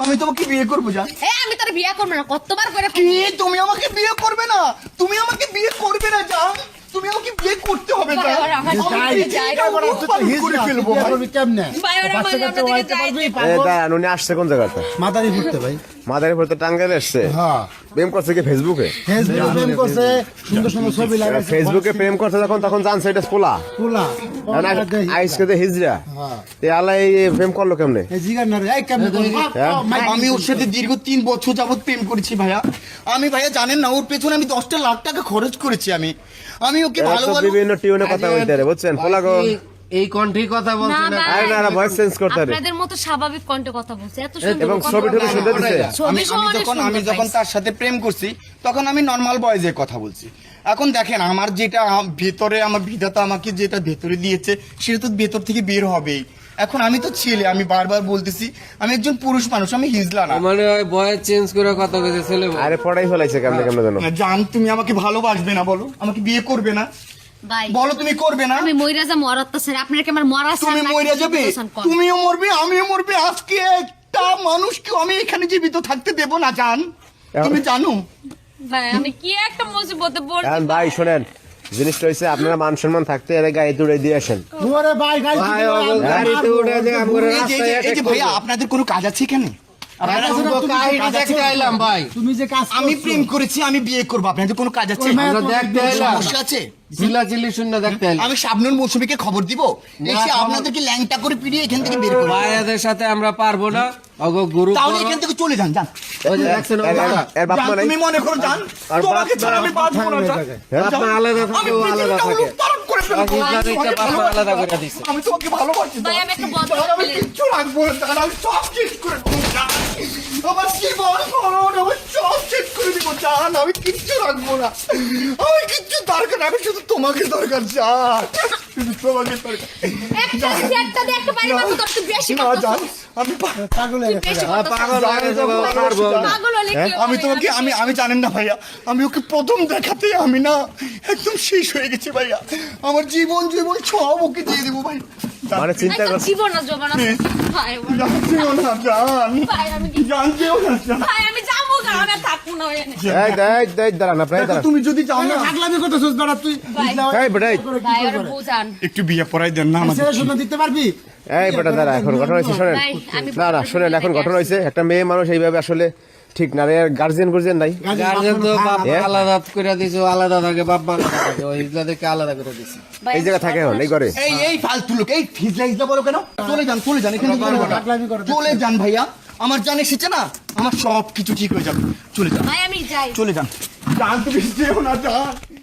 আমি তোমাকে বিয়ে করব জান এ আমি তোর বিয়ে করব না কতবার করে কি? তুমি আমাকে বিয়ে করবে না? তুমি আমাকে বিয়ে করবে না জান তুমি আমাকে বিয়ে করতে হবে। কেমনে? আসছে কোন জায়গাতে? ঘুরতে ভাই। মাদারীপুর তো টাঙ্গাইলে এসছে। হ্যাঁ। প্রেম করছে কি ফেসবুকে ফেসবুকে প্রেম করছে সুন্দর সুন্দর ছবি লাগাইছে ফেসবুকে প্রেম করছে যখন তখন জানছে এটা পোলা। পোলা। আইসকে দে হিজরা হ্যাঁ। তে এই প্রেম করল কেমনে? জিগার না রে এই কেমনে হ্যাঁ? আমি ওর সাথে দীর্ঘ তিন বছর যাবত প্রেম করেছি ভাইয়া। আমি ভাইয়া জানেন না ওর পেছনে আমি দশটা লাখ টাকা খরচ করেছি আমি। আমি ওকে ভালো বিভিন্ন টিউনে কথা বলতে রে বুঝছেন? পোলা গো এই কণ্ঠে কথা না না? ভাই, আরে না, না, voice change করতে হবে। আপনাদের মতো স্বাভাবিক কণ্ঠে কথা বলছে। এত সুন্দর এবং কথা ছবি টবি সুন্দর দিছে। আমি যখন আমি যখন তার সাথে প্রেম করছি তখন আমি নর্মাল বয়েজে কথা বলছি। এখন দেখেন আমার যেটা ভেতরে আমার বিধাতা আমাকে যেটা ভেতরে দিয়েছে সেটা তো ভেতর থেকে বের হবেই। এখন আমি তো ছেলে আমি বারবার বলতেছি আমি একজন পুরুষ মানুষ আমি হিজলা না। মানে ওই বয়স চেঞ্জ করে কথা কইছে ছেলে বলে। আরে পড়াই ফেলাইছে কেমনে কেমনে জানো জান তুমি আমাকে ভালোবাসবে না বলো। আমাকে বিয়ে করবে না। বলো তুমি করবে না? আমি মইরা যা মরাত আপনার কি আমার মরা তুমি মরে যাবে? তুমিও মরবে আমিও মরবে। আজকে একটা মানুষকে আমি এখানে জীবিত থাকতে দেব না জান। তুমি জানো? ভাই আমি কি একটা মুসিবতে পড়ছি ভাই? শোনেন জিনিসটা হয়েছে আপনারা মান সম্মান থাকতে এর গায়ে দৌড়ে দিয়ে আসেন। ভাই আপনাদের কোনো কাজ আছে এখানে? তুমি যে কাজ দেখতে করছ, আইলাম ভাই। তুমি যে কাজ আমি প্রেম করেছি আমি বিয়ে করব। আপনাদের কোনো কাজ আছে ওই মেয়ে আমরা তোমাকে দেখতে বিয়ে এলাম। সমস্যা আছে। চিল্লা শূন্য দেখতে আমি শাবনুর মৌসুমীকে খবর দিব। এসে আপনাদেরকে ল্যাংটা করে পিড়িয়ে এখান থেকে বের করব। ভাইয়াদের সাথে আমরা পারব না। অগো গুরু তাহলে এখান থেকে চলে যান তুমি মনে করো তোমাকে ছাড়া আমি না। হ্যাঁ? আলাদা থাকে আলাদা থাকে। আমি ভালোবাসি, আলাদা করে দিছে। আমি তোমাকে ভালোবাসি ভাই, আমি একটা বন্ধ জান, আমি কিচ্ছু রাখব না আমি সব শেষ করে দেবো। জান। আমার জীবন মরণ আমি সব শেষ করে দেবো। জান আমি কিচ্ছু রাখব না। আমি কিচ্ছু দরকার আমি শুধু তোমাকে দরকার জান। আমি হয়ে। হয়ে তোমাকে আমি আমি জানেন না ভাইয়া। আমি ওকে প্রথম দেখাতে আমি না। একদম শেষ হয়ে গেছি ভাইয়া। আমার জীবন জীবন সব ওকে দিয়ে দেবো ভাই মানে চিন্তা করছে জীবন না জবান না জান। ভাই, আমি কি- জানতেও না জান। আমি তুমি যদি চাও না। পাগলামি করতেছিস বেটা তুই এই বেটা। করে। একটু বিয়ে পড়াই দেন না আমাদের। ছেলে দিতে পারবি? এই বেটা দাঁড়া এখন ঘটনা হয়েছে শোনেন। না না শোনেন এখন ঘটনা হয়েছে একটা মেয়ে মানুষ এইভাবে আসলে ঠিক না গার্জিয়ান গার্জিয়ান নাই। গার্জেন তো বাপ। হ্যাঁ? আলাদা করে দিছে আলাদা থাকে বাপ আলাদা থাকে ওই হিজলাদেরকে আলাদা করে দিছে। এই জায়গা থাকে এখন এই ঘরে। এই এই ফালতু লোক এই ফিজলা ইজলা বলো কেন? চলে যান চলে যান এখান থেকে করে চলে যান ভাইয়া। আমার জান এসেছে না? আমার সব কিছু ঠিক হয়ে যাবে। চলে যান। ভাই, আমি যাই। চলে যান। জান তুমি যেও না জান